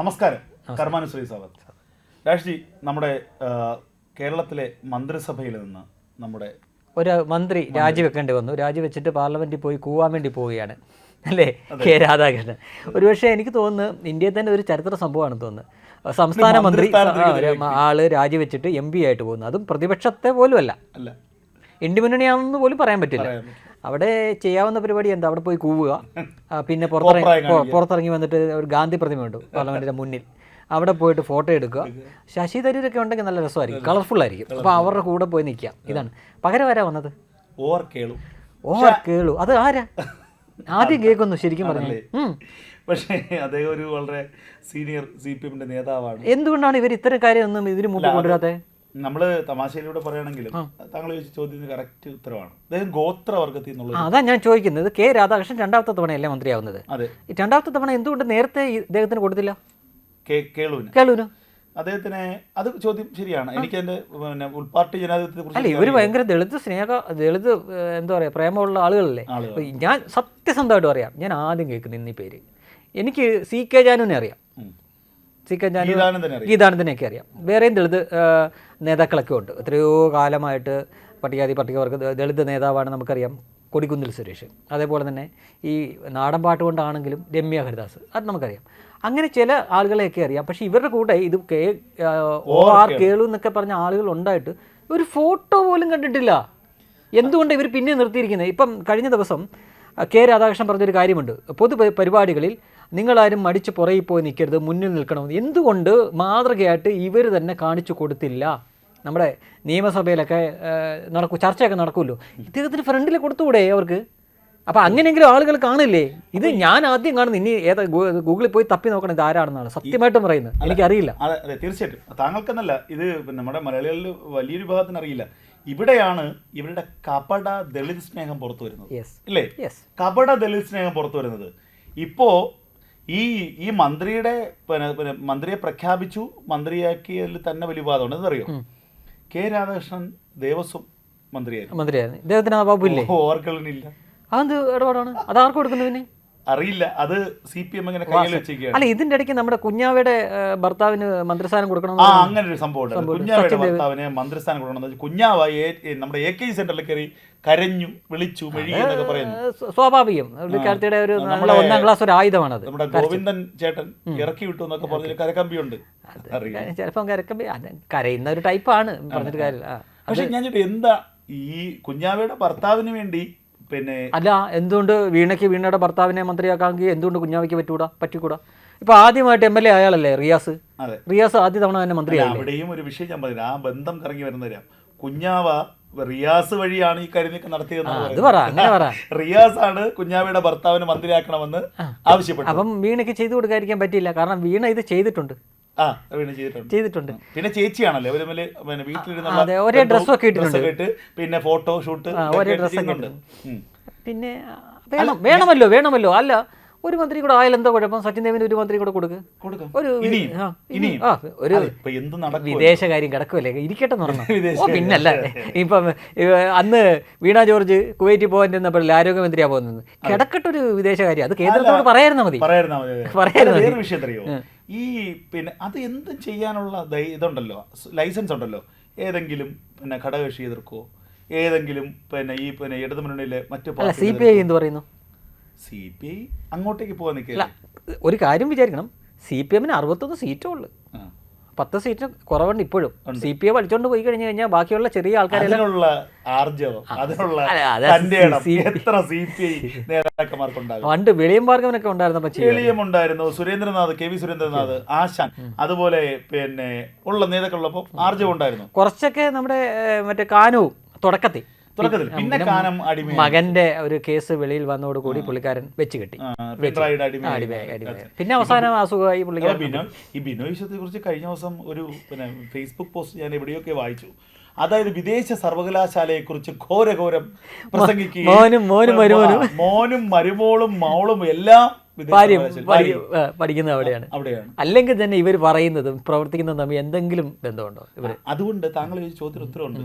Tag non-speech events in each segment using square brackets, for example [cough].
നമസ്കാരം. കർമാനുശ്രീ സാവത്ത് രാഷ്ട്രീ നമ്മുടെ കേരളത്തിലെ മന്ത്രിസഭയിൽ നിന്ന് നമ്മുടെ ഒരു മന്ത്രി രാജിവെക്കേണ്ടി വന്നു. രാജിവെച്ചിട്ട് പാർലമെന്റിൽ പോയി കൂവാൻ വേണ്ടി പോവുകയാണ്. അല്ലേ? കെ രാധാകൃഷ്ണൻ. ഒരുപക്ഷെ എനിക്ക് തോന്നുന്നു ഇന്ത്യയിൽ തന്നെ ഒരു ചരിത്ര സംഭവമാണെന്ന് തോന്നുന്നു. സംസ്ഥാന മന്ത്രി ആൾ രാജിവെച്ചിട്ട് എം പി ആയിട്ട് പോകുന്നു. അതും പ്രതിപക്ഷത്തെ പോലും അല്ല. ഇണ്ടിമുന്നണിയാണെന്ന് പോലും പറയാൻ പറ്റില്ല. അവിടെ ചെയ്യാവുന്ന പരിപാടി എന്താ? അവിടെ പോയി കൂവുക. പിന്നെ പുറത്തിറങ്ങി പുറത്തിറങ്ങി വന്നിട്ട് ഒരു ഗാന്ധി പ്രതിമ ഉണ്ട് പാർലമെന്റിന്റെ മുന്നിൽ. അവിടെ പോയിട്ട് ഫോട്ടോ എടുക്കുക. ശശി തരൂരൊക്കെ ഉണ്ടെങ്കിൽ നല്ല രസമായിരിക്കും. കളർഫുൾ ആയിരിക്കും. അപ്പൊ അവരുടെ കൂടെ പോയി നിൽക്കുക. ഇതാണ്. പകരം ആരാ വന്നത്? O R Kelu. O R Kelu. അത് ആരാ? ആദ്യം കേൾക്കുന്നു ശരിക്കും പറഞ്ഞു പക്ഷേ അദ്ദേഹം ഒരു വളരെ സീനിയർ സി പി എമ്മിന്റെ നേതാവാണ്. എന്തുകൊണ്ടാണ് ഇവർ ഇത്തരം കാര്യമൊന്നും ഇതിന് മുമ്പ് കൊണ്ടുവരാത്തെ നമ്മൾ തമാശയിലൂടെ പറയുകയാണെങ്കിലും താങ്കൾ ചോദിച്ച ചോദ്യത്തിന് കറക്റ്റ് ഉത്തരവാണ്. അദ്ദേഹം ഗോത്രവർഗത്തിൽ നിന്നുള്ള അതാ ഞാൻ ചോദിക്കുന്നത്. കെ രാധാകൃഷ്ണൻ രണ്ടാമത്തെ തവണയല്ലേ മന്ത്രിയാവുന്നത്? അതെ. രണ്ടാമത്തെ തവണ എന്തുകൊണ്ട് നേരത്തെ ഇദ്ദേഹത്തിന് കൊടുത്തില്ല? കേളുവിന്. കേളുവിന്? അദ്ദേഹത്തിന് അത് ചോദ്യം ശരിയാണ്. എനിക്ക് എന്റെ പിന്നെ ഉൾപാർട്ടി ജനാധിപത്യത്തെ കുറിച്ച് ഇവർ ഭയങ്കര ദളിത് സ്നേഹ ദളിത് എന്താ പറയാ പ്രേമമുള്ള ആളുകളല്ലേ? ഞാൻ സത്യസന്ധമായിട്ട് പറയാം. ഞാൻ ആദ്യം കേൾക്കുന്ന ഇന്നീ പേര്. എനിക്ക് സി കെ ജാനുവിനെ അറിയാം. സി കെ അറിയാം. ഗീതാനന്ദനെയൊക്കെ അറിയാം. വേറെയും ദളിത് നേതാക്കളൊക്കെ ഉണ്ട്. എത്രയോ കാലമായിട്ട് പട്ടികാതി പട്ടികവർഗ ദളിത് നേതാവാണ് നമുക്കറിയാം. കൊടിക്കുന്നിൽ സുരേഷ്. അതേപോലെ തന്നെ ഈ നാടൻ പാട്ട് കൊണ്ടാണെങ്കിലും രമ്യ ഹരിദാസ്. അത് നമുക്കറിയാം. അങ്ങനെ ചില ആളുകളെയൊക്കെ അറിയാം. പക്ഷേ ഇവരുടെ കൂടെ ഇത് കേ ഓ ആർ കേളു. എന്നൊക്കെ പറഞ്ഞ ആളുകൾ ഉണ്ടായിട്ട് ഒരു ഫോട്ടോ പോലും കണ്ടിട്ടില്ല. എന്തുകൊണ്ട് ഇവർ പിന്നെ നിർത്തിയിരിക്കുന്നത്? ഇപ്പം കഴിഞ്ഞ ദിവസം കെ രാധാകൃഷ്ണൻ പറഞ്ഞൊരു കാര്യമുണ്ട്. പൊതു പരിപാടികളിൽ നിങ്ങളാരും മടിച്ച് പുറകിൽ പോയി നിൽക്കരുത് മുന്നിൽ നിൽക്കണമെന്ന് എന്തുകൊണ്ട് മാതൃകയായിട്ട് ഇവർ തന്നെ കാണിച്ചു കൊടുത്തില്ല? നമ്മുടെ നിയമസഭയിലൊക്കെ നടക്കും ചർച്ചയൊക്കെ നടക്കുമല്ലോ ഇദ്ദേഹത്തിന് ഫ്രണ്ടിൽ കൊടുത്തുകൂടെ അവർക്ക്? അപ്പം അങ്ങനെയെങ്കിലും ആളുകൾ കാണില്ലേ? ഇത് ഞാൻ ആദ്യം കാണുന്നു ഇനി ഏതാ ഗൂഗിളിൽ പോയി തപ്പി നോക്കണം ഇത് ആരാണെന്നാണ് സത്യമായിട്ടും പറയുന്നത്. എനിക്കറിയില്ല. അതെ അതെ തീർച്ചയായിട്ടും. താങ്കൾക്കെന്നല്ല ഇത് നമ്മുടെ മലയാളികളിൽ വലിയൊരു വിഭാഗത്തിന് അറിയില്ല. ഇവിടെയാണ് ഇവരുടെ കപട ദളിത് സ്നേഹം പുറത്തു വരുന്നത്. അല്ലേ ഇല്ലേ? കപട ദളിത് സ്നേഹം പുറത്തു വരുന്നത്. ഇപ്പോ ഈ ഈ മന്ത്രിയുടെ പിന്നെ പിന്നെ മന്ത്രിയെ പ്രഖ്യാപിച്ചു മന്ത്രിയാക്കിയതിൽ തന്നെ വലിയ വിവാദമുണ്ട് എന്തറിയോ കെ രാധാകൃഷ്ണൻ ദേവസ്വം മന്ത്രിയായിരുന്നു. മന്ത്രിയായിരുന്നു. ഇദ്ദേഹത്തിന് ആ വകുപ്പില്ലേ ഓർക്കളിനില്ല അതെന്ത് ഇടപാടാണ്? അത് ആർക്ക് കൊടുക്കുന്നു പിന്നെ? അറിയില്ല. അത് സി പി എം ഇങ്ങനെ കയ്യിൽ വെച്ചിരിക്കുകയാണ്. അല്ല ഇതിന്റെ ഇടയ്ക്ക് നമ്മുടെ കുഞ്ഞാവയുടെ ഭർത്താവിന് മന്ത്രിസ്ഥാനം കൊടുക്കണം ആ അങ്ങനെ ഒരു സംഭവം കുഞ്ഞാവയുടെ ഭർത്താവിന് മന്ത്രിസ്ഥാനം കൊടുക്കണം കുഞ്ഞാവ നമ്മുടെ എ കെ സെന്ററിൽ കയറി കരഞ്ഞു വിളിച്ചു മെഴുകി എന്നൊക്കെ പറയുന്നു. സ്വാഭാവികം. വിദ്യാർത്ഥിയുടെ ഒരു നമ്മുടെ ഒന്നാം ക്ലാസ് ഒരു ആയുധമാണ് നമ്മുടെ ഗോവിന്ദൻ ചേട്ടൻ ഇറക്കി വിട്ടു എന്നൊക്കെ പറഞ്ഞൊരു കരക്കമ്പിയുണ്ട് ചിലപ്പം കരക്കമ്പി കരയുന്ന ഒരു ടൈപ്പാണ് പറഞ്ഞിട്ട് ആ. പക്ഷെ ഞാൻ എന്താ ഈ കുഞ്ഞാവയുടെ ഭർത്താവിന് വേണ്ടി പിന്നെ അല്ല എന്തുകൊണ്ട് വീണയ്ക്ക് വീണയുടെ ഭർത്താവിനെ മന്ത്രിയാക്കാമെങ്കിൽ എന്തുകൊണ്ട് കുഞ്ഞാവയ്ക്ക് പറ്റൂടാ? പറ്റിക്കൂടാ? ഇപ്പൊ ആദ്യമായിട്ട് എം എൽ എ അയാളല്ലേ റിയാസ്? റിയാസ് ആദ്യ തവണ തന്നെ മന്ത്രി അവിടെയും ഒരു വിഷയം ഞാൻ പറഞ്ഞു ആ ബന്ധം കറങ്ങി വരുന്നവരാ കുഞ്ഞാവ റിയാസ് വഴിയാണ് ഈ കാര്യമൊക്കെ നടത്തിയത് [laughs] റിയാസ് ആണ് കുഞ്ഞാവയുടെ ഭർത്താവിനെ മന്ത്രിയാക്കണമെന്ന് ആവശ്യപ്പെട്ടു അപ്പം വീണയ്ക്ക് ചെയ്തു കൊടുക്കാതിരിക്കാൻ പറ്റിയില്ല. കാരണം വീണ ഇത് ചെയ്തിട്ടുണ്ട്. ചെയ്തിട്ടുണ്ട്. പിന്നെ ചേച്ചിയാണല്ലോ അവർ പിന്നെ വീട്ടിലിരുന്നുള്ള അതെ, ഒരേ ഡ്രസ്സൊക്കെ. ഡ്രസ്സൊക്കെ പിന്നെ ഫോട്ടോ ഷൂട്ട് ഒരേ ഡ്രസ്സൊക്കെ പിന്നെ വേണം വേണമല്ലോ വേണമല്ലോ. അല്ല ഒരു മന്ത്രി കൂടെ ആയാലും എന്താ കുഴപ്പം? സച്ചിൻ ദേവിന് ഒരു മന്ത്രി കൂടെ കൊടുക്ക്. ഒരു ഒരു വിദേശ കാര്യം കിടക്കുമല്ലേ ഇരിക്കട്ടെ [laughs] ഓ പിന്നല്ല. ഇപ്പം അന്ന് വീണ ജോർജ് കുവൈറ്റിൽ പോകാൻ ചെന്നപ്പോൾ ആരോഗ്യമന്ത്രിയാ പോകുന്നത്. കിടക്കട്ടെ ഒരു വിദേശ കാര്യം അത് കേന്ദ്രത്തോട് പറയായിരുന്നാ മതി. പറയായിരുന്നാ മതി ഈ പിന്നെ അത് എന്തും ചെയ്യാനുള്ള ദൈ ഇതുണ്ടല്ലോ. ലൈസൻസ് ഉണ്ടല്ലോ. ഏതെങ്കിലും പിന്നെ ഘടകകക്ഷി എതിർക്കോ? ഏതെങ്കിലും പിന്നെ ഈ പിന്നെ ഇടതു മുന്നണിയിലെ മറ്റു സി പി ഐ എന്ത് പറയുന്നു? സി പി ഐ അങ്ങോട്ടേക്ക് പോകാൻ നിൽക്കില്ല ഒരു കാര്യം വിചാരിക്കണം. സി പി എമ്മിന് അറുപത്തൊന്ന് സീറ്റേ ഉള്ളൂ. പത്ത് സീറ്റ് കുറവുണ്ട് ഇപ്പോഴും. സി പി ഐ വലിച്ചോണ്ട് പോയി കഴിഞ്ഞു കഴിഞ്ഞാൽ ബാക്കിയുള്ള ചെറിയ ആൾക്കാരെല്ലാം ആർജവം പണ്ട് വെളിയം ഭാർഗവനൊക്കെ ഉണ്ടായിരുന്നു സുരേന്ദ്രനാഥ് കെ വി സുരേന്ദ്രനാഥ് ആശാൻ അതുപോലെ പിന്നെ ഉള്ള നേതാക്കളുള്ളപ്പോൾ ആർജവം ഉണ്ടായിരുന്നു. കുറച്ചൊക്കെ നമ്മുടെ മറ്റേ കാനവും തുടക്കത്തിൽ തുടക്കത്തിൽ. പിന്നെ കാനം അടിമ മകന്റെ ഒരു കേസ് വെളിയിൽ വന്നതോടുകൂടി പുള്ളിക്കാരൻ വെച്ച് കെട്ടി. പിന്നെ അവസാനം അസുഖമായി പുള്ളിക്കാരൻ ഈ ബിനോയ് കുറിച്ച് കഴിഞ്ഞ ദിവസം ഒരു പിന്നെ ഫേസ്ബുക്ക് പോസ്റ്റ് ഞാൻ എവിടെയൊക്കെ വായിച്ചു. അതായത് വിദേശ സർവകലാശാലയെ കുറിച്ച് ഘോരഘോരം പ്രസംഗിക്കുകയും മോനും മരുമോളും മൗളും എല്ലാം. പഠിക്കുന്നത് അവിടെയാണ്. അല്ലെങ്കിൽ തന്നെ ഇവർ പറയുന്നതും പ്രവർത്തിക്കുന്നതും തമ്മിൽ എന്തെങ്കിലും ബന്ധമുണ്ടോ? അതുകൊണ്ട് താങ്കൾ ചോദ്യത്തിന് ഉത്തരവുണ്ട്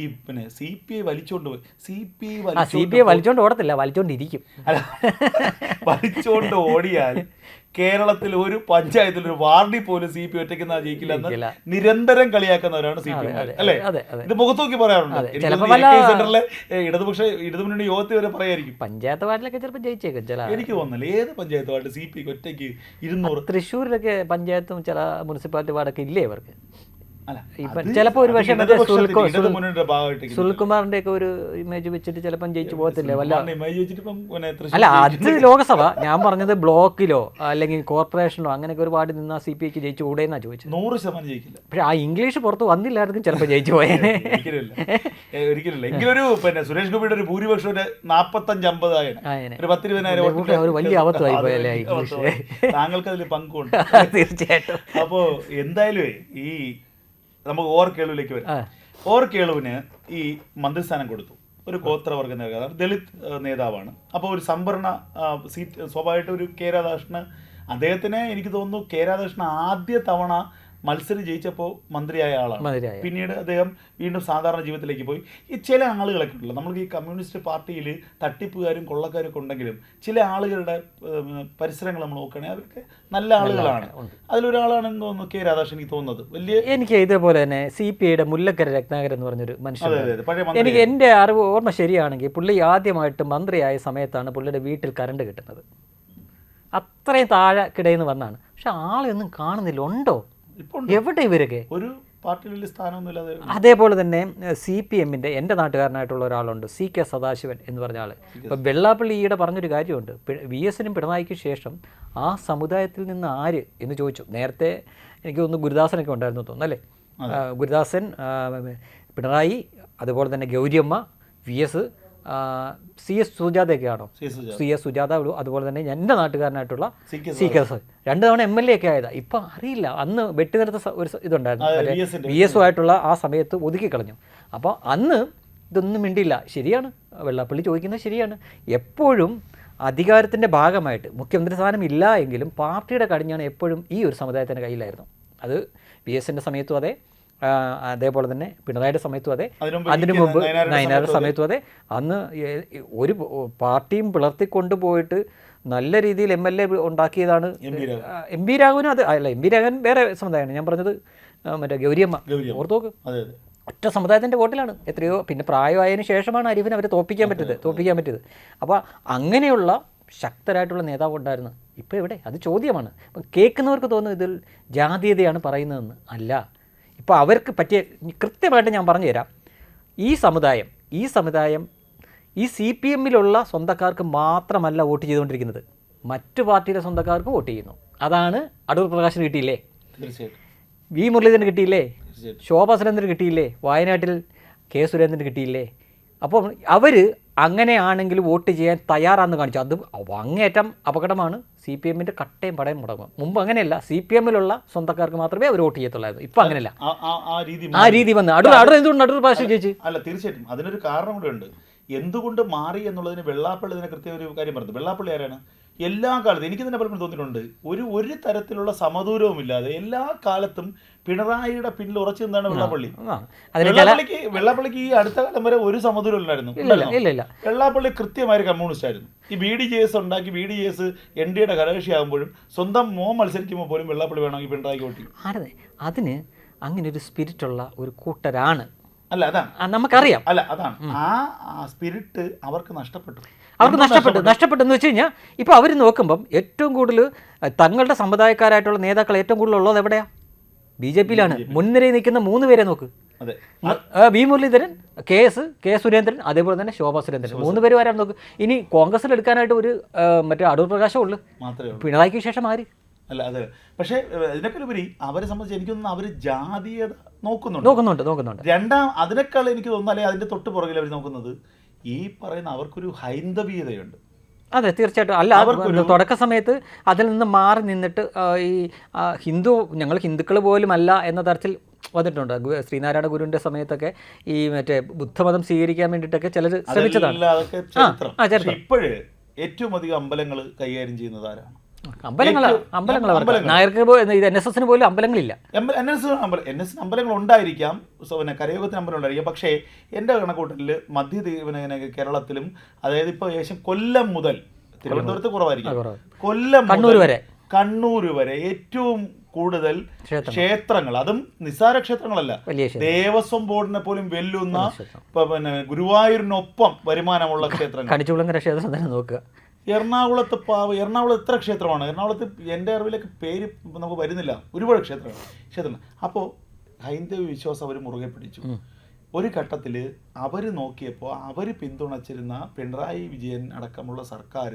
ഈ പിന്നെ സി പി ഐ വലിച്ചോണ്ട് പോയി. C P I C P I വലിച്ചോണ്ട് ഓടത്തില്ല വലിച്ചോണ്ടിരിക്കും. അല്ല, വലിച്ചോണ്ട് ഓടിയാൽ കേരളത്തിൽ ഒരു പഞ്ചായത്തിൽ ഒരു വാർഡിൽ പോലും സി പി ഒറ്റയ്ക്കുന്ന ജയിക്കില്ല എന്ന് നിരന്തരം കളിയാക്കുന്നവരാണ് സി പി അല്ലെ? ഇത് മുഖത്ത് നോക്കി പറയാറുണ്ട് ഇടതുപക്ഷ ഇടതുമുന്നണി യോഗത്തിൽ വരെ പറയായിരിക്കും. പഞ്ചായത്ത് വാർഡിലൊക്കെ ചിലപ്പോൾ ജയിച്ചേക്കും ചില എനിക്ക് തോന്നുന്നില്ല. ഏത് പഞ്ചായത്ത് വാർഡ് സി പി ഒറ്റയ്ക്ക് ഇരുന്നൂറ് തൃശ്ശൂരിലൊക്കെ പഞ്ചായത്തും ചില മുനിസിപ്പാലിറ്റി വാർഡൊക്കെ ഇല്ലേ ഇവർക്ക്? ചിലപ്പോൾ ഒരു പക്ഷേ സുനിൽകുമാറിന്റെ ഒക്കെ ഒരു ഇമേജ് വെച്ചിട്ട് ചിലപ്പം ജയിച്ചു പോകത്തില്ല? വല്ല അല്ല അത് ലോകസഭ. ഞാൻ പറഞ്ഞത് ബ്ലോക്കിലോ അല്ലെങ്കിൽ കോർപ്പറേഷനോ അങ്ങനെയൊക്കെ ഒരുപാട് നിന്നാ സി പി ഐക്ക് ജയിച്ചു കൂടെയെന്നാ ചോദിച്ചത്. നൂറ് ശതമാനം ജയിക്കില്ല. പക്ഷെ ആ ഇംഗ്ലീഷ് പുറത്ത് വന്നില്ലായിരുന്നു ചിലപ്പോൾ ജയിച്ചു പോയേനെ ഒരിക്കലുമില്ല. എങ്കിലൊരു പിന്നെ സുരേഷ് ഗോപിയുടെ ഒരു ഭൂരിപക്ഷം ഒരു നാപ്പത്തഞ്ച് അമ്പതായാണ്. ഒരു പത്തിരുപതിനായിരം ഒരു വലിയ അബദ്ധമായി പോയല്ലേ. താങ്കൾക്ക് അതിൽ പങ്കുണ്ട്. [laughs] തീർച്ചയായിട്ടും. അപ്പോ എന്തായാലും ഈ നമുക്ക് ഓർ കേളുവിലേക്ക് വരും. ഓർ കേളുവിന് ഈ മന്ത്രിസ്ഥാനം കൊടുത്തു. ഒരു ഗോത്രവർഗ നേതാവ് ദളിത് നേതാവാണ്. അപ്പോൾ ഒരു സംവരണ സീറ്റ് സ്വാഭാവികമായിട്ട് ഒരു കെ രാധാകൃഷ്ണൻ അദ്ദേഹത്തിനെ എനിക്ക് തോന്നുന്നു കെ രാധാകൃഷ്ണൻ ആദ്യ തവണ മത്സരം ജയിച്ചപ്പോൾ മന്ത്രിയായ ആളാണ്. പിന്നീട് അദ്ദേഹം വീണ്ടും സാധാരണ ജീവിതത്തിലേക്ക് പോയി. ഈ ചില ആളുകളൊക്കെ ഉണ്ടല്ലോ നമ്മൾക്ക് ഈ കമ്മ്യൂണിസ്റ്റ് പാർട്ടിയിൽ തട്ടിപ്പുകാരും കൊള്ളക്കാരും ഒക്കെ ഉണ്ടെങ്കിലും ചില ആളുകളുടെ പരിസരങ്ങൾ നമ്മൾ നോക്കുകയാണെങ്കിൽ അവരൊക്കെ നല്ല ആളുകളാണ്. അതിലൊരാളാണെന്ന് തോന്നുന്നു കെ രാധാകൃഷ്ണൻ എനിക്ക് തോന്നുന്നത്. വലിയ എനിക്ക് ഇതേപോലെ തന്നെ സി പി ഐയുടെ മുല്ലക്കര രത്നാകരൻ എന്ന് പറഞ്ഞൊരു മനുഷ്യൻ എനിക്ക് എന്റെ അറിവ് ഓർമ്മ ശരിയാണെങ്കിൽ പുള്ളി ആദ്യമായിട്ട് മന്ത്രിയായ സമയത്താണ് പുള്ളിയുടെ വീട്ടിൽ കറണ്ട് കിട്ടുന്നത്. അത്രയും താഴെ കിടയിൽ നിന്ന് വന്നാണ്. പക്ഷെ ആളെയൊന്നും കാണുന്നില്ല. ഉണ്ടോ? എവിടെ ഇവരൊക്കെ? ഒരു പാർട്ടിയിൽ സ്ഥാനമൊന്നുമില്ലാതെ അതേപോലെ തന്നെ സി പി എമ്മിന്റെ എന്റെ നാട്ടുകാരനായിട്ടുള്ള ഒരാളുണ്ട് സി കെ സദാശിവൻ എന്ന് പറഞ്ഞ ആൾ ഇപ്പം വെള്ളാപ്പള്ളി ഈയിടെ പറഞ്ഞൊരു കാര്യമുണ്ട്. വി എസിനും പിണറായിക്ക് ശേഷം ആ സമുദായത്തിൽ നിന്ന് ആര് എന്ന് ചോദിച്ചു. നേരത്തെ എനിക്ക് ഒന്ന് ഗുരുദാസനൊക്കെ ഉണ്ടായിരുന്നു തോന്നുന്നു അല്ലേ? ഗുരുദാസൻ പിണറായി അതുപോലെ തന്നെ Gouriamma V S C S സുജാതയൊക്കെയാണോ? C S Sujatha. അതുപോലെ തന്നെ എന്റെ നാട്ടുകാരനായിട്ടുള്ള സി കെ സി രണ്ടു തവണ എം എൽ എ ഒക്കെ ആയതാ. ഇപ്പൊ അറിയില്ല. അന്ന് വെട്ടി നിർത്ത ഒരു ഇതുണ്ടായിരുന്നു. ബി എസ് ആയിട്ടുള്ള ആ സമയത്ത് ഒതുക്കി കളഞ്ഞു അപ്പോൾ അന്ന് ഇതൊന്നും മിണ്ടില്ല ശരിയാണ്. വെള്ളാപ്പള്ളി ചോദിക്കുന്നത് ശരിയാണ്. എപ്പോഴും അധികാരത്തിന്റെ ഭാഗമായിട്ട് മുഖ്യമന്ത്രി സ്ഥാനം ഇല്ല എങ്കിലും പാർട്ടിയുടെ കടിഞ്ഞാണ് എപ്പോഴും ഈ ഒരു സമുദായത്തിന്റെ കയ്യിലായിരുന്നു. അത് വി എസിന്റെ സമയത്തും അതെ. അതേപോലെ തന്നെ പിണറായിയുടെ സമയത്തും അതെ. അതിനു മുമ്പ് നയനാരുടെ സമയത്തും അതെ. അന്ന് ഒരു പാർട്ടിയും പിളർത്തിക്കൊണ്ട് പോയിട്ട് നല്ല രീതിയിൽ എം എൽ എ ഉണ്ടാക്കിയതാണ് എം വി രാഘവനും അത്. അല്ല എം വി രാഘവൻ വേറെ സമുദായമാണ്. ഞാൻ പറഞ്ഞത് മറ്റേ ഗൗരിയമ്മ. ഓർത്തോക്ക് ഒറ്റ സമുദായത്തിന്റെ വോട്ടിലാണ്. എത്രയോ പിന്നെ പ്രായമായതിനു ശേഷമാണ് അരിവിന് അവരെ തോപ്പിക്കാൻ പറ്റിയത് തോപ്പിക്കാൻ പറ്റിയത്. അപ്പോൾ അങ്ങനെയുള്ള ശക്തരായിട്ടുള്ള നേതാവ് ഉണ്ടായിരുന്നു ഇപ്പോൾ എവിടെ? അത് ചോദ്യമാണ്. അപ്പം കേൾക്കുന്നവർക്ക് തോന്നുന്നു ഇതിൽ ജാതീയതയാണ് പറയുന്നതെന്ന്. അല്ല ഇപ്പോൾ അവർക്ക് പറ്റിയ കൃത്യമായിട്ട് ഞാൻ പറഞ്ഞു തരാം ഈ സമുദായം ഈ സമുദായം ഈ സി പി എമ്മിലുള്ള സ്വന്തക്കാർക്ക് മാത്രമല്ല വോട്ട് ചെയ്തുകൊണ്ടിരിക്കുന്നത്. മറ്റു പാർട്ടിയിലെ സ്വന്തക്കാർക്കും വോട്ട് ചെയ്യുന്നു. അതാണ് അടൂർ പ്രകാശിന് കിട്ടിയില്ലേ? വി മുരളീധരന് കിട്ടിയില്ലേ? ശോഭാ സുരേന്ദ്രന് കിട്ടിയില്ലേ? വയനാട്ടിൽ കെ സുരേന്ദ്രന് കിട്ടിയില്ലേ? അപ്പോൾ അവർ അങ്ങനെയാണെങ്കിൽ വോട്ട് ചെയ്യാൻ തയ്യാറാണെന്ന് കാണിച്ചു. അത് അങ്ങേറ്റം അപകടമാണ്. സി പി എമ്മിന്റെ കട്ടയും പടയും മുടങ്ങും. മുമ്പ് അങ്ങനെയല്ല. സി പി എമ്മിലുള്ള സ്വന്തക്കാർക്ക് മാത്രമേ അവർ വോട്ട് ചെയ്യത്തുള്ളായിരുന്നു. ഇപ്പം അങ്ങനെയല്ല. ആ- രീതി വന്ന്. അടുത്ത അടുത്ത എന്തുകൊണ്ട് അടുത്ത പ്രാവശ്യം ചേച്ചി അല്ല തീർച്ചയായിട്ടും. അതിനൊരു കാരണം കൂടെ ഉണ്ട്. എന്തുകൊണ്ട് മാറി എന്നുള്ളതിന് വെള്ളാപ്പള്ളി ഇതിനെ കൃത്യ ഒരു കാര്യം പറഞ്ഞു. വെള്ളാപ്പള്ളി ആരാണ്? എല്ലാ കാലത്തും എനിക്ക് തന്നെ പലപ്പോഴും തോന്നിയിട്ടുണ്ട്. ഒരു ഒരു തരത്തിലുള്ള സമദൂരവും ഇല്ലാതെ എല്ലാ കാലത്തും പിണറായിയുടെ പിന്നിൽ ഉറച്ചു നിന്നാണ് വെള്ളാപ്പള്ളി. വെള്ളാപ്പള്ളിക്ക് വെള്ളാപ്പള്ളിക്ക് ഈ അടുത്ത കാലം വരെ ഒരു സമുദ്രം ഇല്ലായിരുന്നു ഇല്ല ഇല്ല ഇല്ല വെള്ളാപ്പള്ളി കൃത്യമായ ഒരു കമ്മ്യൂണിസ്റ്റ് ആയിരുന്നു. ഈ ബി ഡി ജെ എസ് ഉണ്ടാക്കി B D J S N D എയുടെ ഘടകകക്ഷിയാകുമ്പോഴും സ്വന്തം മോ മത്സരിക്കുമ്പോൾ പോലും വെള്ളാപ്പള്ളി വേണമെങ്കിൽ പിണറായിക്ക് വോട്ട് ആരതെ? അതിന് അങ്ങനെ ഒരു സ്പിരിറ്റ് ഉള്ള ഒരു കൂട്ടരാണ്. അല്ല അതാണ്. നമുക്കറിയാം. അല്ല അതാണ്. ആ സ്പിരിറ്റ് അവർക്ക് നഷ്ടപ്പെട്ടു. അവർക്ക് നഷ്ടപ്പെട്ടു? നഷ്ടപ്പെട്ടു? എന്ന് വെച്ച് കഴിഞ്ഞാൽ ഇപ്പോൾ അവർ നോക്കുമ്പം ഏറ്റവും കൂടുതൽ തങ്ങളുടെ സമുദായക്കാരായിട്ടുള്ള നേതാക്കൾ ഏറ്റവും കൂടുതൽ ഉള്ളത് എവിടെയാ? ബി ജെ പിയിലാണ്. മുൻനിരയിൽ നിൽക്കുന്ന മൂന്ന് പേരെ നോക്ക്. V Muraleedharan K S K Surendran അതേപോലെ തന്നെ ശോഭാ സുരേന്ദ്രൻ. മൂന്ന് പേര് വരാൻ നോക്ക്. ഇനി കോൺഗ്രസിൽ എടുക്കാനായിട്ട് ഒരു മറ്റേ അടൂർ പ്രകാശം ഉള്ളു. പിണറായിക്ക് ശേഷം ആര്? അല്ല അതെ. പക്ഷേ ഇതിനൊക്കെ ഉപരി അവരെ സംബന്ധിച്ച് എനിക്കൊന്നും അവർ ജാതീയത നോക്കുന്നുണ്ട്. നോക്കുന്നുണ്ട് നോക്കുന്നുണ്ട്. രണ്ടാം അതിനേക്കാൾ എനിക്ക് തോന്നുന്നു അല്ലെങ്കിൽ അതിന്റെ തൊട്ട് പുറകിൽ അവർ നോക്കുന്നത് ഈ പറയുന്ന അവർക്കൊരു ഹൈന്ദവീയതയുണ്ട്. അതെ തീർച്ചയായിട്ടും. അല്ല തുടക്ക സമയത്ത് അതിൽ നിന്ന് മാറി നിന്നിട്ട് ഈ ഹിന്ദു ഞങ്ങൾ ഹിന്ദുക്കൾ പോലും അല്ല എന്ന തരത്തിൽ വന്നിട്ടുണ്ട്. ശ്രീനാരായണ ഗുരുവിന്റെ സമയത്തൊക്കെ ഈ മറ്റേ ബുദ്ധമതം സ്വീകരിക്കാൻ വേണ്ടിയിട്ടൊക്കെ ചിലർ ശ്രമിച്ചതാണ്. ഇപ്പോഴ് ഏറ്റവും അധികം അമ്പലങ്ങൾ കൈകാര്യം ചെയ്യുന്നത് ആരാണ്? നായർക്ക് ഇത് എൻ എസ് എസിന് പോലും അമ്പലങ്ങളില്ല. എം എൻ എസ് അമ്പലം എൻ എസ് അമ്പലങ്ങൾ ഉണ്ടായിരിക്കാം. സോ പിന്നെ കരയോഗത്തിന് അമ്പലം ഉണ്ടായിരിക്കാം. പക്ഷേ എന്റെ കണക്കൂട്ടലിൽ മധ്യ പിന്നെ കേരളത്തിലും അതായത് ഇപ്പോൾ ഏകദേശം കൊല്ലം മുതൽ തിരുവനന്തപുരത്ത് കുറവായിരിക്കും. കൊല്ലം കണ്ണൂർ വരെ. കണ്ണൂർ വരെ ഏറ്റവും കൂടുതൽ ക്ഷേത്രങ്ങൾ. അതും നിസാര ക്ഷേത്രങ്ങളല്ല. ദേവസ്വം ബോർഡിനെ പോലും വെല്ലുന്ന. ഇപ്പൊ പിന്നെ ഗുരുവായൂരിനൊപ്പം വരുമാനമുള്ള ക്ഷേത്രങ്ങൾ. കണിച്ചുകുളങ്ങര ക്ഷേത്രം തന്നെ നോക്കുക. എറണാകുളത്ത് പാവ് എറണാകുളം എത്ര ക്ഷേത്രമാണ്? എറണാകുളത്ത് എന്റെ അറിവിലേക്ക് പേര് നമുക്ക് വരുന്നില്ല. ഒരുപാട് ക്ഷേത്രമാണ് ക്ഷേത്രം അപ്പോൾ ഹൈന്ദവ വിശ്വാസം അവർ മുറുകെ പിടിച്ചു. ഒരു ഘട്ടത്തിൽ അവർ നോക്കിയപ്പോൾ അവർ പിന്തുണച്ചിരുന്ന പിണറായി വിജയൻ അടക്കമുള്ള സർക്കാർ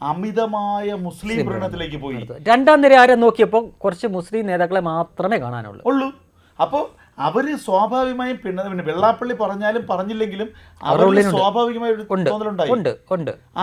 അമിതമായ മുസ്ലിം ഭരണത്തിലേക്ക് പോയി. രണ്ടാം നിര ആരെ നോക്കിയപ്പോൾ കുറച്ച് മുസ്ലിം നേതാക്കളെ മാത്രമേ കാണാനുള്ളൂ. ഉള്ളൂ. അപ്പോൾ അവർ സ്വാഭാവികമായും പിന്നെ പിന്നെ വെള്ളാപ്പള്ളി പറഞ്ഞാലും പറഞ്ഞില്ലെങ്കിലും അവർ സ്വാഭാവികമായി തോന്നലുണ്ടായി.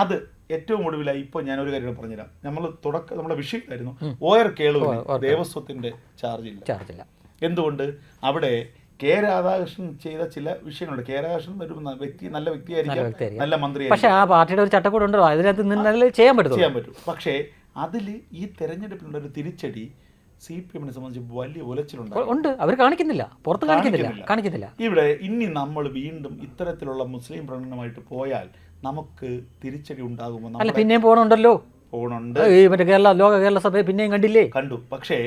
അത് ഏറ്റവും ഒടുവിലായി ഇപ്പോൾ ഞാൻ ഒരു കാര്യം പറഞ്ഞുതരാം. നമ്മൾ തുടക്കം നമ്മുടെ വിഷയമായിരുന്നു ഓയർ കേളുവിന് ദേവസ്വത്തിന്റെ ചാർജ് ഇല്ല ചാർജില്ല. എന്തുകൊണ്ട്? അവിടെ കെ രാധാകൃഷ്ണൻ ചെയ്ത ചില വിഷയങ്ങളുണ്ട്. കെ രാധാകൃഷ്ണൻ ഒരു വ്യക്തി നല്ല വ്യക്തിയായിരിക്കാം. നല്ല മന്ത്രി പക്ഷേ ആ പാർട്ടിയുടെ ഒരു ചട്ടക്കൂട് ഉണ്ടല്ലോ. അതിനകത്ത് നിന്നാലേ ചെയ്യാൻ പറ്റും ചെയ്യാൻ പറ്റും. പക്ഷേ അതിൽ ഈ തെരഞ്ഞെടുപ്പിനുള്ള ഒരു തിരിച്ചടി സി പി എമ്മിനെ സംബന്ധിച്ച് വലിയ ഉലച്ചിലുണ്ട് ഉണ്ട്. അവർ കാണിക്കുന്നില്ല. പുറത്ത് കാണിക്കുന്നില്ല. കാണിക്കുന്നില്ല. ഇവിടെ ഇനി നമ്മൾ വീണ്ടും ഇത്തരത്തിലുള്ള മുസ്ലിം പ്രകടനമായിട്ട് പോയാൽ നമുക്ക് തിരിച്ചടി ഉണ്ടാകുമോ? അല്ല പിന്നെയും പോകണുണ്ടല്ലോ ഈ മറ്റേ കേരള ലോക കേരള സഭയെ പിന്നെയും കണ്ടില്ലേ? കണ്ടു. പക്ഷേ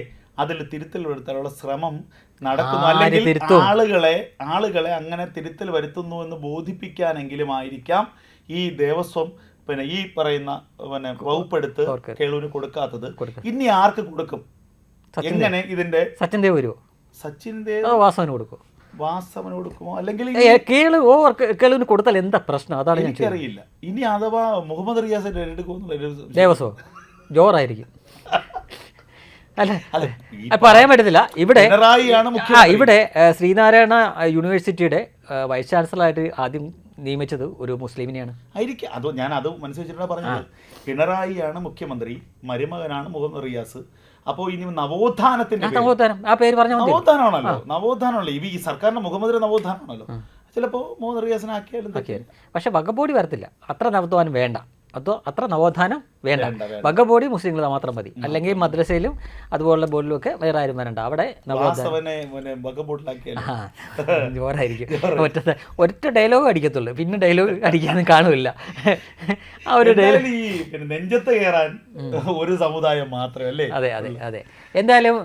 അതിൽ തിരുത്തൽ വരുത്താനുള്ള ശ്രമം നടക്കുന്നു. അല്ലെങ്കിൽ ആളുകളെ ആളുകളെ അങ്ങനെ തിരുത്തൽ വരുത്തുന്നു എന്ന് ബോധിപ്പിക്കാനെങ്കിലും ആയിരിക്കാം ഈ ദേവസ്വം പിന്നെ ഈ പറയുന്ന പിന്നെ വകുപ്പെടുത്ത് കേളൂര് കൊടുക്കാത്തത്. ഇനി ആർക്ക് കൊടുക്കും? എങ്ങനെ ഇതിന്റെ സച്ചിൻ ദേവ് വരുമോ സച്ചിൻ ദേവ് വാസവന് കൊടുക്കുമോ വാസവന് കൊടുക്കുമോ അല്ലെങ്കിൽ കേൾ ഓ കേളുവിന് കൊടുത്താൽ എന്താ പ്രശ്നം? അതാണ് എനിക്കറിയില്ല. ഇനി അഥവാ മുഹമ്മദ് റിയാസിന്റെ എടുക്കുമെന്നുള്ള ദേവസ്വം. ജോറായിരിക്കും. അല്ല പറയാൻ പറ്റത്തില്ല. ഇവിടെ ഇവിടെ ശ്രീനാരായണ യൂണിവേഴ്സിറ്റിയുടെ വൈസ് ചാൻസലറായിട്ട് ആദ്യം നിയമിച്ചത് ഒരു മുസ്ലിമിനെയാണ്. ആയിരിക്കും. അത് ഞാൻ അത് മനസ്സിലാണ് പറഞ്ഞത്. പിണറായിയാണ് മുഖ്യമന്ത്രി മരുമകനാണ് മുഹമ്മദ് റിയാസ്. അപ്പോൾ ഇനി നവോത്ഥാനത്തിന്റെ. നവോത്ഥാനം. ആ പേര് പറഞ്ഞ നവോത്ഥാനമാണല്ലോ. നവോത്ഥാനമാണല്ലോ. ഈ സർക്കാരിന്റെ മുഖമന്ത്രി നവോത്ഥാനമാണല്ലോ. ചിലപ്പോ മുഹമ്മദ് റിയാസിനാക്കിയാലും. പക്ഷെ വകബോഡി വരത്തില്ല. അത്ര നവോത്ഥാനം വേണ്ട. അതോ അത്ര നവോത്ഥാനം വേണ്ട. വേണ്ട, ബോഡി മുസ്ലിങ്ങൾ മാത്രം മതി. അല്ലെങ്കിൽ മദ്രസയിലും അതുപോലുള്ള ബോർഡിലും ഒക്കെ വേറെ ആരും വരണ്ട അവിടെ [laughs] ജോറായിരിക്കും. ഒറ്റ ഒറ്റ ഡയലോഗ് അടിക്കത്തുള്ളൂ. പിന്നെ ഡയലോഗ് അടിക്കാനും കാണില്ല. ആ ഒരു ഡയലോഗ് നെഞ്ചത്ത് കയറാൻ ഒരു സമുദായം മാത്രമേ അല്ലേ? അതെ അതെ അതെ. എന്തായാലും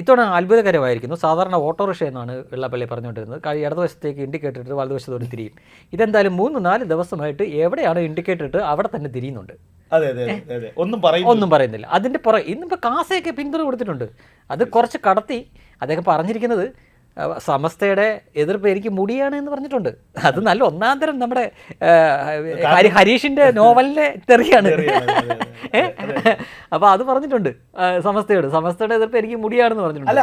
ഇത്തവണ അത്ഭുതകരമായിരിക്കുന്നു. സാധാരണ ഓട്ടോറിക്ഷ എന്നാണ് വെള്ളപ്പള്ളി പറഞ്ഞുകൊണ്ടിരുന്നത്. കഴി ഇടതുവശത്തേക്ക് ഇൻഡിക്കേറ്റർ ഇട്ട് വലതുവശത്തോട് തിരിയും. ഇതെന്തായാലും മൂന്ന് നാല് ദിവസമായിട്ട് എവിടെയാണ് ഇൻഡിക്കേറ്റർ ഇട്ട് അവിടെ തന്നെ തിരിയുന്നുണ്ട്. അതെ അതെ ഒന്നും പറയും ഒന്നും പറയുന്നില്ല. അതിന്റെ പുറകെ ഇന്നിപ്പോൾ കാസയൊക്കെ പിന്തുണ കൊടുത്തിട്ടുണ്ട്. അത് കുറച്ച് കടത്തി അദ്ദേഹം പറഞ്ഞിരിക്കുന്നത് സമസ്തയുടെ എതിർപ്പ് എനിക്ക് മുടിയാണ് എന്ന് പറഞ്ഞിട്ടുണ്ട്. അത് നല്ല ഒന്നാം തരം നമ്മുടെ ഹരീഷിന്റെ നോവലിലെ തെറിയാണ്? അപ്പൊ അത് പറഞ്ഞിട്ടുണ്ട് സമസ്തയോട്. സമസ്തയുടെ എതിർപ്പ് എനിക്ക് മുടിയാണെന്ന് പറഞ്ഞിട്ടുണ്ട്. അല്ല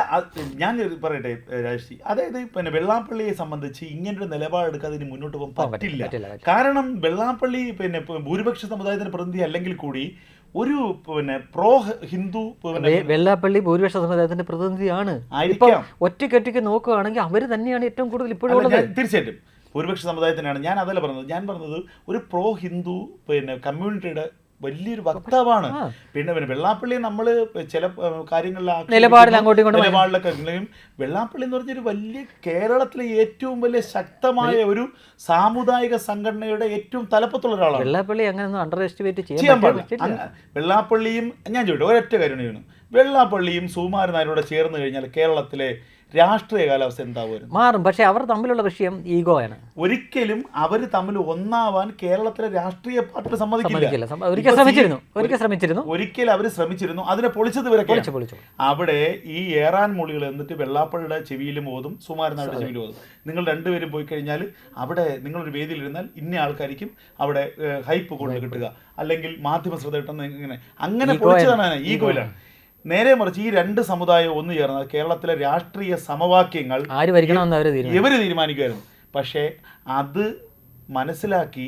ഞാൻ പറയട്ടെ രാജി അതായത് പിന്നെ വെള്ളാപ്പള്ളിയെ സംബന്ധിച്ച് ഇങ്ങനൊരു നിലപാടെടുക്കാതെ ഇനി മുന്നോട്ട് പോകാൻ പറ്റില്ല കാരണം വെള്ളാപ്പള്ളി പിന്നെ ഭൂരിപക്ഷ സമുദായത്തിന്റെ പ്രതിനിധി അല്ലെങ്കിൽ കൂടി ഒരു പിന്നെ പ്രോ ഹിന്ദു വെള്ളാപ്പള്ളി ഭൂരിപക്ഷ സമുദായത്തിന്റെ പ്രതിനിധിയാണ്. ഒറ്റയ്ക്കൊറ്റയ്ക്ക് നോക്കുകയാണെങ്കിൽ അവർ തന്നെയാണ് ഏറ്റവും കൂടുതൽ ഇപ്പോഴും തീർച്ചയായിട്ടും ഭൂരിപക്ഷ സമുദായത്തിനാണ്. ഞാൻ അതല്ല പറഞ്ഞത്. ഞാൻ പറഞ്ഞത് ഒരു പ്രോ ഹിന്ദു പിന്നെ കമ്മ്യൂണിറ്റിയുടെ വലിയൊരു വക്താവാണ്. പിന്നെ പിന്നെ വെള്ളാപ്പള്ളി നമ്മൾ ചില കാര്യങ്ങളിലാക്കി കാര്യങ്ങളിൽ ആക്ഷേപിക്കുന്നു, നിലപാടിൽ അങ്ങോട്ടും ഇങ്ങോട്ടും നിലപാടിലൊക്കെ വെള്ളാപ്പള്ളി എന്ന് പറഞ്ഞൊരു വലിയ കേരളത്തിലെ ഏറ്റവും വലിയ ശക്തമായ ഒരു സാമുദായിക സംഘടനയുടെ ഏറ്റവും തലപ്പത്തുള്ള ഒരാളാണ്. വെള്ളാപ്പള്ളി അങ്ങനെ അണ്ടർ എസ്റ്റിമേറ്റ് ചെയ്യാൻ പാടില്ല. വെള്ളാപ്പള്ളിയും ഞാൻ ചോദിച്ചു ഒരൊറ്റ കാര്യമാണ് വെള്ളാപ്പള്ളിയും സുകുമാരൻ നായരോട് ചേർന്ന് കഴിഞ്ഞാൽ കേരളത്തിലെ രാഷ്ട്രീയ കാലാവസ്ഥ എന്താവുമായിരുന്നു? മാറും. പക്ഷെ അവർ തമ്മിലുള്ള വിഷയം ഈഗോ ആണ് ഒരിക്കലും അവർ തമ്മിൽ ഒന്നാവാൻ കേരളത്തിലെ രാഷ്ട്രീയ പാർട്ടി സമ്മതിക്കില്ല. സമ്മതിക്കില്ല. സമ്മ- ഒരിക്കൽ ശ്രമിച്ചിരുന്നു. ഒരിക്കൽ ശ്രമിച്ചിരുന്നു. ഒരിക്കൽ അവർ ശ്രമിച്ചിരുന്നു. അതിനെ പൊളിച്ചത് വരെ പൊളിച്ചു പൊളിച്ചു അവിടെ ഈ ഏറാൻ മൊഴികൾ എന്നിട്ട് വെള്ളാപ്പള്ളിയുടെ ചെവിയിലും ഓതും സുമാരനായുടെ ചെവിയിലും ഓതും. നിങ്ങൾ രണ്ടുപേരും പോയി കഴിഞ്ഞാൽ അവിടെ നിങ്ങളൊരു വേദിയിലിരുന്നാൽ ഇന്ന ആൾക്കാർക്കും അവിടെ ഹൈപ്പ് കൊണ്ട് കിട്ടുക. അല്ലെങ്കിൽ മാധ്യമ ശ്രദ്ധ കിട്ടുന്ന ഇങ്ങനെ. അങ്ങനെ പൊളിച്ചതാണ്. ഈഗോയിലാണ്. നേരെ മറിച്ച് ഈ രണ്ട് സമുദായം ഒന്നു ചേർന്ന കേരളത്തിലെ രാഷ്ട്രീയ സമവാക്യങ്ങൾ ഇവർ തീരുമാനിക്കുമായിരുന്നു. പക്ഷേ അത് മനസ്സിലാക്കി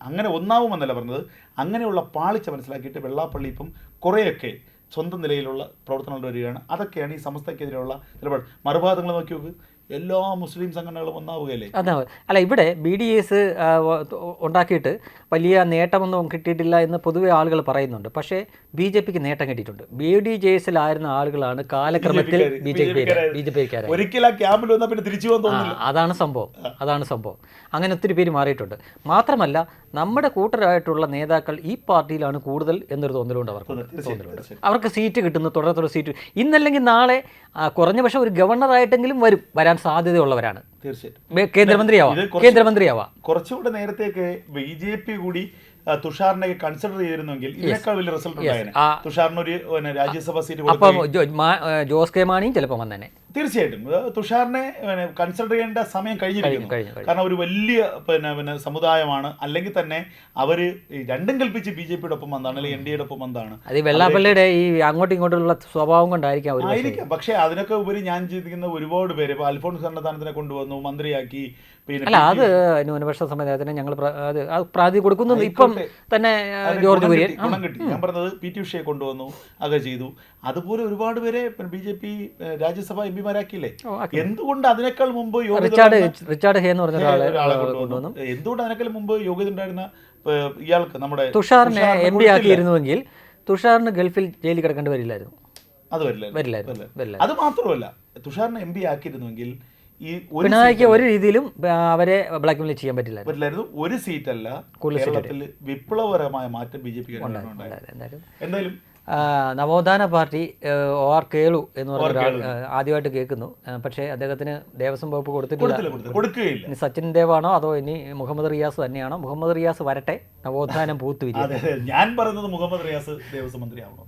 അങ്ങനെ ഒന്നാവുമെന്നല്ല പറഞ്ഞത്. അങ്ങനെയുള്ള പാളിച്ച മനസ്സിലാക്കിയിട്ട് വെള്ളാപ്പള്ളി ഇപ്പം കുറേയൊക്കെ സ്വന്തം നിലയിലുള്ള പ്രവർത്തനങ്ങൾ വരികയാണ്. അതൊക്കെയാണ് ഈ സമസ്തക്കെതിരെയുള്ള നിലപാട്. മറുഭാഗങ്ങൾ നോക്കി നോക്ക്. എല്ലാ മുസ്ലിം സംഘടനകളും ഒന്നാവുകയല്ലേ? അതാ അല്ല ഇവിടെ ബി ഡി എസ് ഉണ്ടാക്കിയിട്ട് വലിയ നേട്ടമൊന്നും കിട്ടിയിട്ടില്ല എന്ന് പൊതുവെ ആളുകൾ പറയുന്നുണ്ട്. പക്ഷേ ബി ജെ പിക്ക് നേട്ടം കിട്ടിയിട്ടുണ്ട്. ബി ഡി ജെ എസിലായിരുന്ന ആളുകളാണ് കാലക്രമത്തിൽ B J P B J പിക്കാരെ ഒരിക്കലും ക്യാമ്പിൽ വന്നാൽ പിന്നെ തിരിച്ചു അതാണ് സംഭവം. അതാണ് സംഭവം. അങ്ങനെ ഒത്തിരി പേര് മാറിയിട്ടുണ്ട്. മാത്രമല്ല നമ്മുടെ കൂട്ടരായിട്ടുള്ള നേതാക്കൾ ഈ പാർട്ടിയിലാണ് കൂടുതൽ എന്നൊരു തോന്നലുണ്ട് അവർക്ക്. തീർച്ചയായും. അവർക്ക് സീറ്റ് കിട്ടുന്നു തുടരെ സീറ്റ്. ഇന്നല്ലെങ്കിൽ നാളെ കുറഞ്ഞപക്ഷം കുറഞ്ഞ പക്ഷേ ഒരു ഗവർണറായിട്ടെങ്കിലും വരും വരാൻ സാധ്യതയുള്ളവരാണ്. തീർച്ചയായിട്ടും. കേന്ദ്രമന്ത്രിയാവാം. കേന്ദ്രമന്ത്രിയാവാം. കുറച്ചുകൂടെ നേരത്തേക്ക് ബി ജെ പി കൂടി തുഷാറിനെ കൺസിഡർ ചെയ്തിരുന്നെങ്കിൽ ഇതിനേക്കാൾ വലിയ റിസൾട്ട് ഉണ്ടായേനെ. തുഷാറിന് ഒരു രാജ്യസഭാ സീറ്റ് അപ്പം ജോസ് കെ മാണിയും ചിലപ്പോൾ വന്നേനെ. തീർച്ചയായിട്ടും. തുഷാറിനെ കൺസിഡർ ചെയ്യേണ്ട സമയം കഴിഞ്ഞിരിക്കുന്നു. കഴിഞ്ഞു, കഴിഞ്ഞു. കാരണം ഒരു വലിയ പിന്നെ പിന്നെ സമുദായമാണ്. അല്ലെങ്കിൽ തന്നെ അവർ രണ്ടും കൽപ്പിച്ച് ബി ജെ പിയുടെ ഒപ്പം വന്നാണ് അല്ലെങ്കിൽ എൻ ഡി എയുടെ ഒപ്പം വന്നതാണ്. അത് വെള്ളാപ്പള്ളിയുടെ ഈ അങ്ങോട്ടും ഇങ്ങോട്ടുള്ള സ്വഭാവം കൊണ്ടായിരിക്കാം ആയിരിക്കാം. പക്ഷേ അതിനൊക്കെ ഉപരി ഞാൻ ചിന്തിക്കുന്ന ഒരുപാട് പേര് ഇപ്പൊ അൽഫോൺസ് സന്നദ്ധാനത്തിനെ കൊണ്ടുവന്നു മന്ത്രിയാക്കി. പിന്നെ അല്ല അത് ന്യൂനപക്ഷ സമുദായത്തിന് ഞങ്ങൾ അത് പ്രാതി കൊടുക്കുന്നു. ഇപ്പം തന്നെ ജോർജ് കുര്യൻ. ഗുണം കിട്ടി. ഞാൻ പറഞ്ഞത് പി ടി ഉഷയെ കൊണ്ടുവന്നു അത് ചെയ്തു. അതുപോലെ ഒരുപാട് പേരെ B J P Rajya Sabha M പിമാരാക്കിയില്ലേ. എന്തുകൊണ്ട് അതിനേക്കാൾ മുമ്പ് റിച്ചാർഡ് റിച്ചാർഡ് ഹേ എന്ന് പറഞ്ഞ ഒരാളെ കൊണ്ടുവന്നു. കൊണ്ടുവന്നു. എന്തുകൊണ്ട് അതിനേക്കാൾ മുമ്പ് യോഗ്യത ഉണ്ടായിരുന്ന ഇയാൾക്ക് നമ്മുടെ തുഷാറിനെ എം പി ആക്കിയിരുന്നുവെങ്കിൽ തുഷാറിന് ഗൾഫിൽ ജയിലിൽ കിടക്കേണ്ടി വരില്ലായിരുന്നു. അത് വരില്ല. വരില്ലായിരുന്നു. അത് മാത്രമല്ല തുഷാറിനെ എം പി ആക്കിയിരുന്നെങ്കിൽ ഈ ഒരു പിണറായിക്ക് ഒരു രീതിയിലും അവരെ ബ്ലാക്ക് മെയിൽ ചെയ്യാൻ പറ്റില്ല പറ്റില്ലായിരുന്നു. ഒരു സീറ്റല്ല കേരളത്തിൽ വിപ്ലവകരമായ മാറ്റം ബി ജെ പി എന്തായാലും നവോത്ഥാന പാർട്ടി ഒ ആർ കേളു എന്ന് പറഞ്ഞ ഒരാൾ ആദ്യമായിട്ട് കേൾക്കുന്നു. പക്ഷേ അദ്ദേഹത്തിന് ദേവസ്വം വകുപ്പ് കൊടുത്തിട്ടില്ല. കൊടുക്കുകയില്ല. ഇനി സച്ചിൻ ദേവാണോ അതോ ഇനി മുഹമ്മദ് റിയാസ് തന്നെയാണോ? മുഹമ്മദ് റിയാസ് വരട്ടെ. നവോത്ഥാനം പൂത്തുവിരി. ഞാൻ പറയുന്നത് മുഹമ്മദ് റിയാസ് ദേവസ്വം മന്ത്രി ആവണം